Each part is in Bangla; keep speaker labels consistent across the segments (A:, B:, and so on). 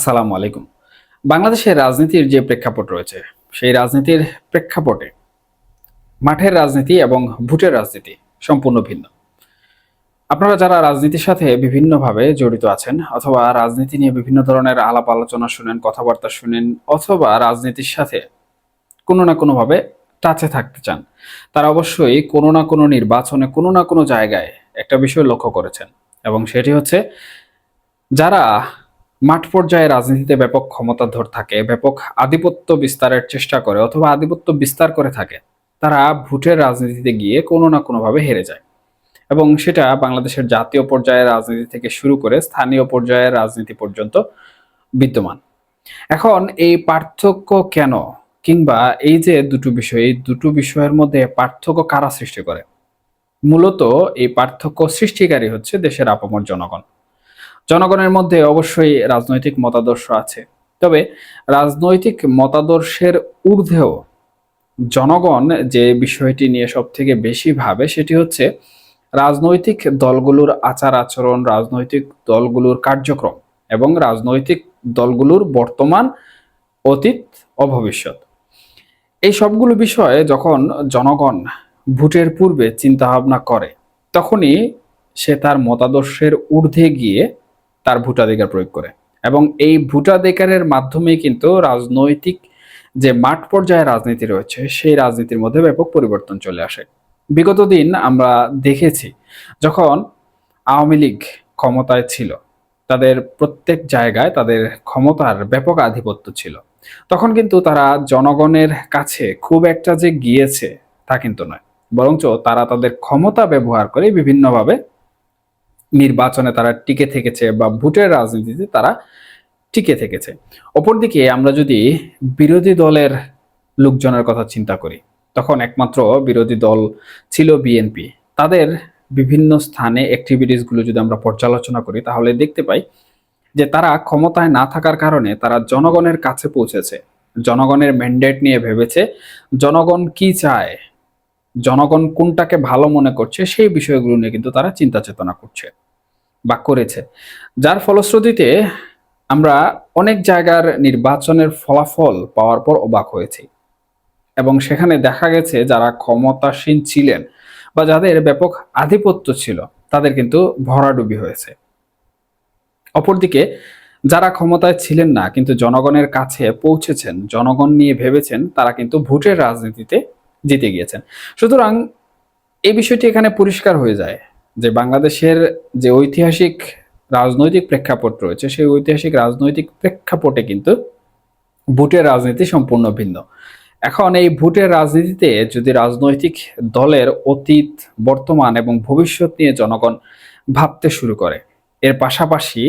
A: আসসালামু আলাইকুম। বাংলাদেশের রাজনীতির যে প্রেক্ষাপট রয়েছে, সেই রাজনীতির প্রেক্ষাপটে মাঠের রাজনীতি এবং ভোটের রাজনীতি সম্পূর্ণ ভিন্ন। আপনারা যারা রাজনীতির সাথে বিভিন্নভাবে জড়িত আছেন, অথবা রাজনীতি নিয়ে বিভিন্ন ধরনের আলাপ আলোচনা শুনেন, কথাবার্তা শুনেন, অথবা রাজনীতির সাথে কোনো না কোনোভাবে টাচে থাকতে চান, তারা অবশ্যই কোনো না কোনো নির্বাচনে, কোনো না কোনো জায়গায় একটা বিষয় লক্ষ্য করেছেন। এবং সেটি হচ্ছে, যারা মাঠ পর্যায়ে রাজনীতিতে ব্যাপক ক্ষমতাধর থাকে, ব্যাপক আধিপত্য বিস্তারের চেষ্টা করে অথবা আধিপত্য বিস্তার করে থাকে, তারা ভোটের রাজনীতিতে গিয়ে কোনো না কোনোভাবে হেরে যায়। এবং সেটা বাংলাদেশের জাতীয় পর্যায়ের রাজনীতি থেকে শুরু করে স্থানীয় পর্যায়ের রাজনীতি পর্যন্ত বিদ্যমান। এখন এই পার্থক্য কেন? কিংবা এই যে দুটো বিষয়, এই দুটো বিষয়ের মধ্যে পার্থক্য কারা সৃষ্টি করে? মূলত এই পার্থক্য সৃষ্টিকারী হচ্ছে দেশের আপামর জনগণ। জনগণের মধ্যে অবশ্যই রাজনৈতিক মতাদর্শ আছে। তবে রাজনৈতিক মতাদর্শের ঊর্ধ্বেও জনগণ যে বিষয়টি নিয়ে সব থেকে বেশি ভাবে সেটি হচ্ছে রাজনৈতিক দলগুলোর আচার আচরণ, রাজনৈতিক দলগুলোর কার্যক্রম এবং রাজনৈতিক দলগুলোর বর্তমান অতীত ও ভবিষ্যৎ এই সবগুলো বিষয়ে যখন জনগণ ভোটের পূর্বে চিন্তা ভাবনা করে, তখনই সে তার মতাদর্শের ঊর্ধ্বে গিয়ে তার ভোটাধিকার প্রয়োগ করে। এবং এই ভোটাধিকারের মাধ্যমে কিন্তু রাজনৈতিক যে মাঠ পর্যায়ে রাজনীতি রয়েছে, সেই রাজনীতির মধ্যে ব্যাপক পরিবর্তন চলে আসে। বিগত দিন আমরা দেখেছি যখন আওয়ামী লীগ ক্ষমতায় ছিল, তাদের প্রত্যেক জায়গায় তাদের ক্ষমতার ব্যাপক আধিপত্য ছিল। তখন কিন্তু তারা জনগণের কাছে খুব একটা যে গিয়েছে তা কিন্তু নয়, বরঞ্চ তারা তাদের ক্ষমতা ব্যবহার করে বিভিন্নভাবে নির্বাচনে তারা টিকে থেকেছে বা ভোটের রাজনীতিতে তারা টিকে থেকেছে। অপরদিকে আমরা যদি বিরোধী দলের লোকজনের কথা চিন্তা করি, তখন একমাত্র বিরোধী দল ছিল বিএনপি তাদের বিভিন্ন স্থানে অ্যাক্টিভিটিসগুলো যদি আমরা পর্যালোচনা করি, তাহলে দেখতে পাই যে তারা ক্ষমতায় না থাকার কারণে তারা জনগণের কাছে পৌঁছেছে। জনগণের ম্যান্ডেট নিয়ে ভেবেছে, জনগণ কি চায়? জনগণ কোনটাকে ভালো মনে করছে সেই বিষয়গুলো নিয়ে কিন্তু তারা চিন্তা চেতনা করছে বা করেছে। যার ফলশ্রুতিতে আমরা অনেক জায়গার নির্বাচনের ফলাফল পাওয়ার পর অবাক হয়েছি এবং সেখানে দেখা গেছে যারা ক্ষমতাসীন ছিলেন বা যাদের ব্যাপক আধিপত্য ছিল, তাদের কিন্তু ভরাডুবি হয়েছে। অপরদিকে যারা ক্ষমতায় ছিলেন না, কিন্তু জনগণের কাছে পৌঁছেছেন, জনগণ নিয়ে ভেবেছেন, তারা কিন্তু ভোটের রাজনীতিতে জিতে গিয়েছেন। সুতরাং এই বিষয়টি এখানে পরিষ্কার হয়ে যায় যে বাংলাদেশের যে ঐতিহাসিক রাজনৈতিক প্রেক্ষাপট রয়েছে, সেই ঐতিহাসিক রাজনৈতিক প্রেক্ষাপটে কিন্তু ভোটের রাজনীতি সম্পূর্ণ ভিন্ন। এখন এই ভোটের রাজনীতিতে যদি রাজনৈতিক দলের অতীত, বর্তমান এবং ভবিষ্যৎ নিয়ে জনগণ ভাবতে শুরু করে, এর পাশাপাশি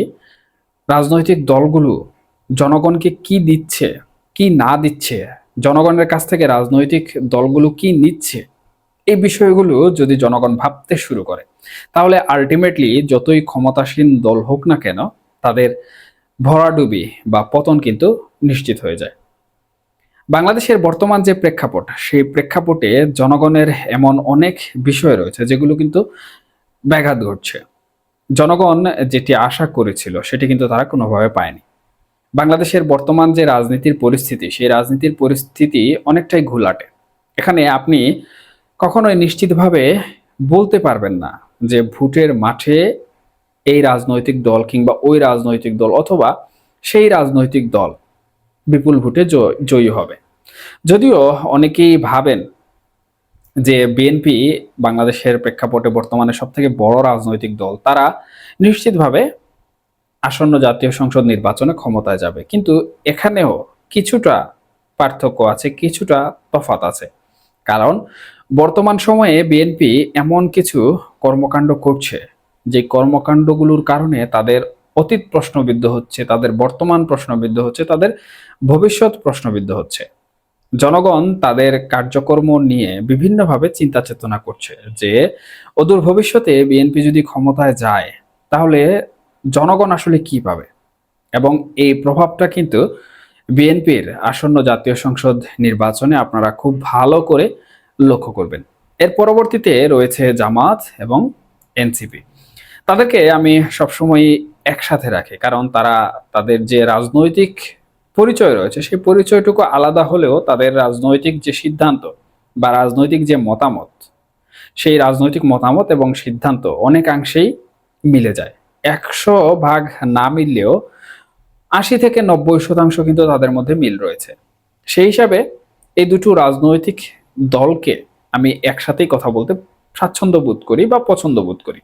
A: রাজনৈতিক দলগুলো জনগণকে কি দিচ্ছে, কি না দিচ্ছে জনগণের কাছ থেকে রাজনৈতিক দলগুলো কি নিচ্ছে? এই বিষয়গুলো যদি জনগণ ভাবতে শুরু করে, তাহলে আলটিমেটলি যতই ক্ষমতাসীন দল হোক না কেন, তাদের ভরাডুবি বা পতন কিন্তু নিশ্চিত হয়ে যায়। বাংলাদেশের বর্তমান যে প্রেক্ষাপট, সেই প্রেক্ষাপটে জনগণের এমন অনেক বিষয় রয়েছে যেগুলো কিন্তু ব্যাঘাত ঘটছে। জনগণ যেটি আশা করেছিল, সেটি কিন্তু তারা কোনোভাবে পায়নি। বাংলাদেশের বর্তমান যে রাজনীতির পরিস্থিতি, সেই রাজনীতির পরিস্থিতি অনেকটাই ঘোলাটে। এখানে আপনি কখনোই নিশ্চিতভাবে বলতে পারবেন না যে ভোটের মাঠে এই রাজনৈতিক দল কিংবা ওই রাজনৈতিক দল অথবা সেই রাজনৈতিক দল বিপুল ভোটে জয়ী হবে। যদিও অনেকেই ভাবেন যে বিএনপি বাংলাদেশের প্রেক্ষাপটে বর্তমানে সব থেকে বড় রাজনৈতিক দল, তারা নিশ্চিতভাবে আসন্ন জাতীয় সংসদ নির্বাচনে ক্ষমতায় যাবে। কিন্তু এখানেও কিছুটা পার্থক্য আছে, কিছুটা তফাত আছে। কারণ বর্তমান সময়ে বিএনপি এমন কিছু কর্মকাণ্ড করছে, যে কর্মকাণ্ডগুলোর কারণে তাদের অতীত প্রশ্নবিদ্ধ হচ্ছে, তাদের বর্তমান প্রশ্নবিদ্ধ হচ্ছে, তাদের ভবিষ্যৎ প্রশ্নবিদ্ধ হচ্ছে। জনগণ তাদের কার্যকর্ম নিয়ে বিভিন্নভাবে চিন্তা চেতনা করছে, যে অদূর ভবিষ্যতে বিএনপি যদি ক্ষমতায় যায়, তাহলে জনগণ আসলে কি পাবে? এবং এই প্রভাবটা কিন্তু বিএনপির আসন্ন জাতীয় সংসদ নির্বাচনে আপনারা খুব ভালো করে লক্ষ্য করবেন। এর পরবর্তীতে রয়েছে জামাত এবং এনসিপি। তাদেরকে আমি সবসময় একসাথে রাখি, কারণ তারা তাদের যে রাজনৈতিক পরিচয় রয়েছে, সেই পরিচয়টুকু আলাদা হলেও তাদের রাজনৈতিক যে সিদ্ধান্ত বা রাজনৈতিক যে মতামত, সেই রাজনৈতিক মতামত এবং সিদ্ধান্ত অনেকাংশেই মিলে যায়। একশো ভাগ না মিললেও আশি থেকে নব্বই শতাংশ কিন্তু তাদের মধ্যে মিল রয়েছে। সেই হিসাবে এই দুটো রাজনৈতিক দলকে আমি একসাথেই কথা বলতে স্বাচ্ছন্দ্য বোধ করি বা পছন্দ বোধ করি।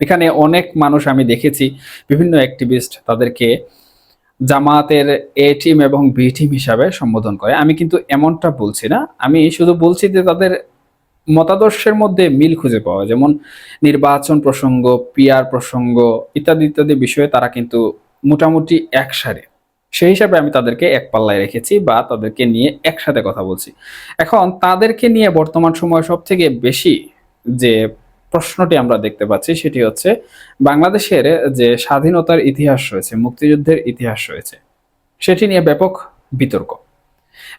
A: এখানে অনেক মানুষ আমি দেখেছি, বিভিন্ন অ্যাক্টিভিস্ট তাদেরকে জামাতের এ টিম এবং বি টিম হিসাবে সম্বোধন করে। আমি কিন্তু এমনটা বলছি না। আমি শুধু বলছি যে তাদের মতাদর্শের মধ্যে মিল খুঁজে পাওয়া, যেমন নির্বাচন প্রসঙ্গ পিয়ার প্রসঙ্গ ইত্যাদি ইত্যাদি বিষয়ে তারা কিন্তু মোটামুটি একসারে সেই হিসাবে আমি তাদেরকে এক পাল্লায় রেখেছি বা তাদেরকে নিয়ে একসাথে কথা বলছি। এখন তাদেরকে নিয়ে বর্তমান সময়ে সব থেকে বেশি যে প্রশ্নটি আমরা দেখতে পাচ্ছি সেটি হচ্ছে, বাংলাদেশের যে স্বাধীনতার ইতিহাস রয়েছে, মুক্তিযুদ্ধের ইতিহাস রয়েছে, সেটি নিয়ে ব্যাপক বিতর্ক।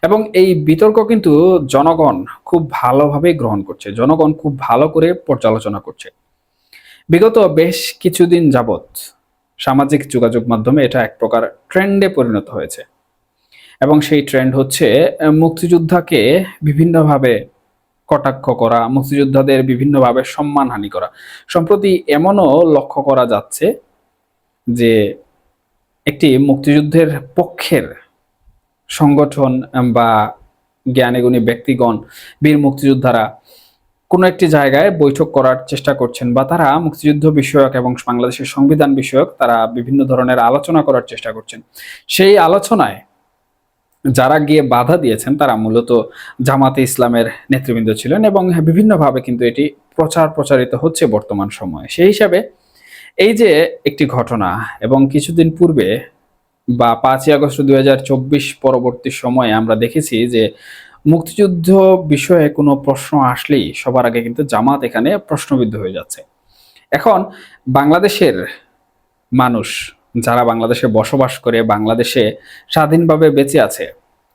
A: এবং এই বিতর্ক কিন্তু জনগণ খুব ভালোভাবে গ্রহণ করছে। জনগণ খুব ভালো করে পর্যালোচনা করছে। বিগত বেশ কিছুদিন যাবৎ সামাজিক যোগাযোগ মাধ্যমে এটা এক প্রকার ট্রেন্ডে পরিণত হয়েছে। এবং সেই ট্রেন্ড হচ্ছে মুক্তিযোদ্ধাকে বিভিন্নভাবে কটাক্ষ করা, মুক্তিযোদ্ধাদের বিভিন্নভাবে সম্মানহানি করা। সম্প্রতি এমনও লক্ষ্য করা যাচ্ছে যে একটি মুক্তিযুদ্ধের পক্ষের সংগঠন বা জ্ঞানীগুণী ব্যক্তিগণ, বীর মুক্তিযোদ্ধারা কোনো একটি জায়গায় বৈঠক করার চেষ্টা করছেন বা তারা মুক্তিযুদ্ধ বিষয়ক এবং বাংলাদেশের সংবিধান বিষয়ক তারা বিভিন্ন ধরনের আলোচনা করার চেষ্টা করছেন। সেই আলোচনায় যারা গিয়ে বাধা দিয়েছেন তারা মূলত জামাতে ইসলামের নেতৃবৃন্দ ছিলেন এবং বিভিন্নভাবে কিন্তু এটি প্রচার প্রচারিত হচ্ছে বর্তমান সময়ে। সেই হিসাবে এই যে একটি ঘটনা এবং কিছুদিন পূর্বে বা পাঁচই আগস্ট দুই হাজার চব্বিশ পরবর্তী সময়ে আমরা দেখেছি যে মুক্তিযুদ্ধ বিষয়ে কোনো প্রশ্ন আসলেই সবার আগে কিন্তু জামাত এখানে প্রশ্নবিদ্ধ হয়ে যাচ্ছে। এখন বাংলাদেশের মানুষ যারা বাংলাদেশে বসবাস করে, বাংলাদেশে স্বাধীনভাবে বেঁচে আছে,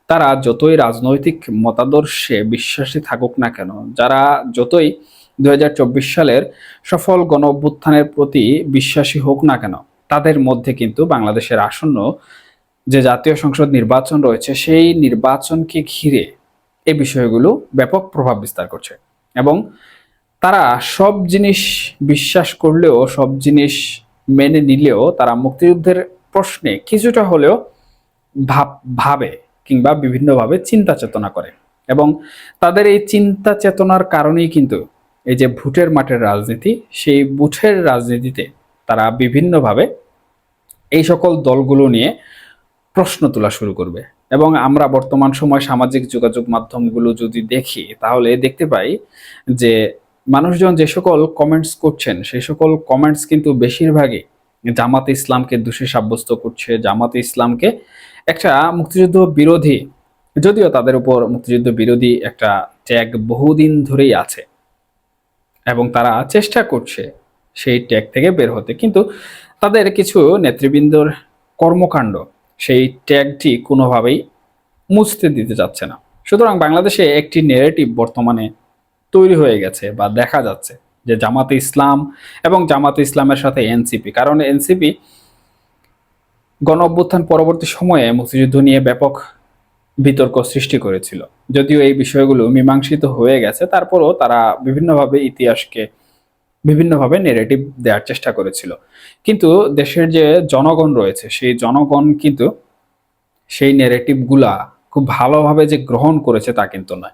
A: তারা যতই রাজনৈতিক মতাদর্শে বিশ্বাসী থাকুক না কেন, যারা যতই দুই হাজার চব্বিশ সালের সফল গণ প্রতি বিশ্বাসী হোক না কেন তাদের মধ্যে কিন্তু বাংলাদেশের আসন্ন যে জাতীয় সংসদ নির্বাচন রয়েছে, সেই নির্বাচনকে ঘিরে এই বিষয়গুলো ব্যাপক প্রভাব বিস্তার করছে। এবং তারা সব জিনিস বিশ্বাস করলেও, সব জিনিস মেনে নিলেও, তারা মুক্তিযুদ্ধের প্রশ্নে কিছুটা হলেও ভাব, ভাবে কিংবা বিভিন্নভাবে চিন্তা চেতনা করে। এবং তাদের এই চিন্তা চেতনার কারণেই কিন্তু এই যে ভোটের মাঠের রাজনীতি, সেই ভোটের রাজনীতিতে তারা বিভিন্নভাবে এই সকল দলগুলো নিয়ে প্রশ্ন তোলা শুরু করবে। এবং আমরা বর্তমান সময় সামাজিক যোগাযোগ মাধ্যমগুলো যদি দেখি, তাহলে দেখতে পাই যে মানুষজন যে সকল কমেন্টস করছেন, সেই সকল কমেন্টস কিন্তু বেশিরভাগই জামাতে ইসলামকে দোষী সাব্যস্ত করছে। জামাতে ইসলামকে একটা মুক্তিযুদ্ধ বিরোধী, যদিও তাদের উপর মুক্তিযুদ্ধ বিরোধী একটা ট্যাগ বহুদিন ধরেই আছে। এবং তারা চেষ্টা করছে সেই ট্যাগ থেকে বের হতে। কিন্তু তাদের কিছু নেতৃবৃন্দর কর্মকাণ্ড সেই ট্যাগটি কোনোভাবেই মুছতে দিতে যাচ্ছে না। সুতরাং বাংলাদেশে একটি নেগেটিভ বর্তমানে তৈরি হয়ে গেছে বা দেখা যাচ্ছে যে জামাতে ইসলাম এবং জামাতে ইসলামের সাথে এনসিপি। কারণ এনসিপি গণ অভ্যুত্থান পরবর্তী সময়ে মুক্তিযুদ্ধ নিয়ে ব্যাপক বিতর্ক সৃষ্টি করেছিল। যদিও এই বিষয়গুলো মীমাংসিত হয়ে গেছে, তারপরও তারা বিভিন্নভাবে ইতিহাসকে বিভিন্নভাবে নেগেটিভ দেওয়ার চেষ্টা করেছিল। কিন্তু দেশের যে জনগণ রয়েছে, সেই জনগণ কিন্তু সেই নেগেটিভগুলা খুব ভালোভাবে যে গ্রহণ করেছে তা কিন্তু নয়।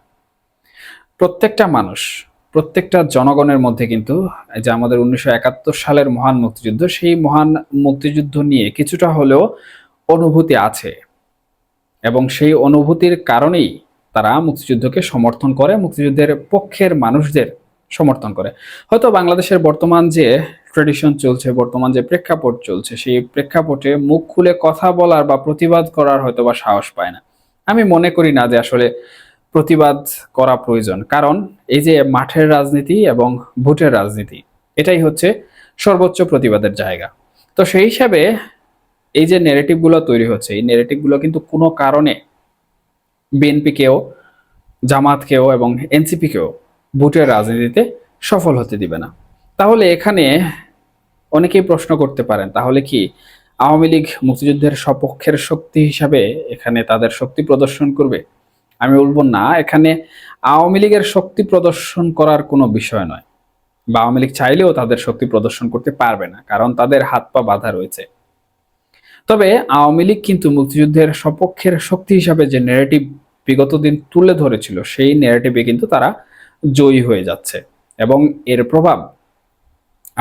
A: প্রত্যেকটা মানুষ, প্রত্যেকটা জনগণের মধ্যে কিন্তু যে আমাদের উনিশশো একাত্তর সালের মহান মুক্তিযুদ্ধ, সেই মহান মুক্তিযুদ্ধ নিয়ে কিছুটা হলেও অনুভূতি আছে। এবং সেই অনুভূতির কারণেই তারা মুক্তিযুদ্ধকে সমর্থন করে। মুক্তিযুদ্ধের পক্ষের মানুষদের সমর্থন করে। হয়তো বাংলাদেশের বর্তমান যে ট্রেডিশন চলছে, বর্তমান যে প্রেক্ষাপট চলছে, সেই প্রেক্ষাপটে মুখ খুলে কথা বলার বা প্রতিবাদ করার হয়তো বা সাহস পায় না। আমি মনে করি না যে আসলে প্রতিবাদ করা প্রয়োজন। কারণ এই যে মাঠের রাজনীতি এবং ভোটের রাজনীতি, এটাই হচ্ছে সর্বোচ্চ প্রতিবাদের জায়গা। তো সেই হিসাবে এই যে নেরেটিভগুলো তৈরি হচ্ছে, এই নেরেটিভগুলো কিন্তু কোনো কারণে বিএনপিকেও জামাতকেও এবং এনসিপিকেও ভোটের রাজনীতিতে সফল হতে দিবে না। তাহলে এখানে অনেকেই প্রশ্ন করতে পারেন, তাহলে কি আওয়ামী লীগ মুক্তিযুদ্ধের সপক্ষের শক্তি হিসাবে এখানে তাদের শক্তি প্রদর্শন করবে? আমি বলব না, এখানে আওয়ামী লীগের শক্তি প্রদর্শন করার কোনো বিষয় নয় বা আওয়ামী লীগ চাইলেও তাদের শক্তি প্রদর্শন করতে পারবে না, কারণ তাদের হাত পা বাধা রয়েছে। তবে আওয়ামী লীগ কিন্তু মুক্তিযুদ্ধের সপক্ষের শক্তি হিসাবে যে ন্যারেটিভ বিগত দিন তুলে ধরেছিল, সেই ন্যারেটিভে কিন্তু তারা জয়ী হয়ে যাচ্ছে এবং এর প্রভাব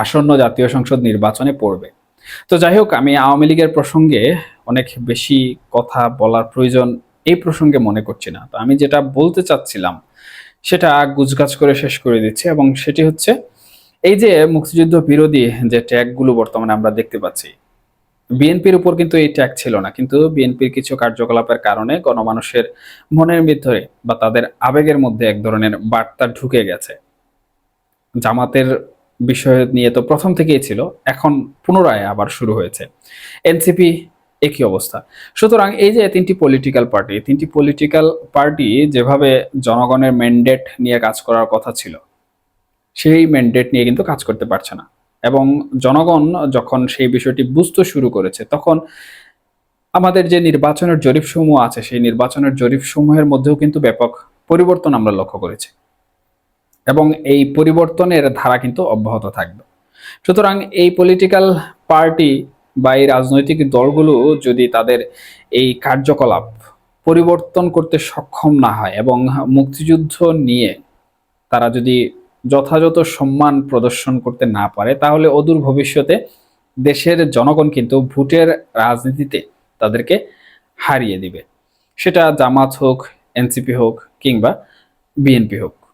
A: আসন্ন জাতীয় সংসদ নির্বাচনে পড়বে। তো যাই হোক, আমি আওয়ামী লীগের প্রসঙ্গে অনেক বেশি কথা বলার প্রয়োজন এই প্রসঙ্গে মনে করছি না। তো আমি যেটা বলতে চাচ্ছিলাম, সেটা গুজগাছ করে শেষ করে দিচ্ছি এবং সেটি হচ্ছে, এই যে মুক্তিযুদ্ধ বিরোধী যে ট্যাগগুলো বর্তমানে আমরা দেখতে পাচ্ছি বিএনপির উপর কিন্তু এই ট্যাগ ছিল না। কিন্তু বিএনপির কিছু কার্যকলাপের কারণে গণমানুষের মনের ভিতরে বা তাদের আবেগের মধ্যে এক ধরনের বার্তা ঢুকে গেছে। জামাতের বিষয় নিয়ে তো প্রথম থেকেই ছিল, এখন পুনরায় আবার শুরু হয়েছে। এনসিপি একই অবস্থা। সুতরাং এই যে তিনটি পলিটিক্যাল পার্টি তিনটি পলিটিক্যাল পার্টি যেভাবে জনগণের ম্যান্ডেট নিয়ে কাজ করার কথা ছিল, সেই ম্যান্ডেট নিয়ে কিন্তু কাজ করতে পারছে না। এবং জনগণ যখন সেই বিষয়টি বুঝতে শুরু করেছে, তখন আমাদের যে নির্বাচনের জরিপসমূহ আছে, সেই নির্বাচনের জরিপসমূহের মধ্যেও কিন্তু ব্যাপক পরিবর্তন আমরা লক্ষ্য করেছি। এবং এই পরিবর্তনের ধারা কিন্তু অব্যাহত থাকবে। সুতরাং এই পলিটিক্যাল পার্টি বা এই রাজনৈতিক দলগুলো যদি তাদের এই কার্যকলাপ পরিবর্তন করতে সক্ষম না হয় এবং মুক্তিযুদ্ধ নিয়ে তারা যদি যথাযথ সম্মান প্রদর্শন করতে না পারে, তাহলে অদূর ভবিষ্যতে দেশের জনগণ কিন্তু ভোটের রাজনীতিতে তাদেরকে হারিয়ে দিবে। সেটা জামাত হোক, এনসিপি হোক কিংবা বিএনপি হোক।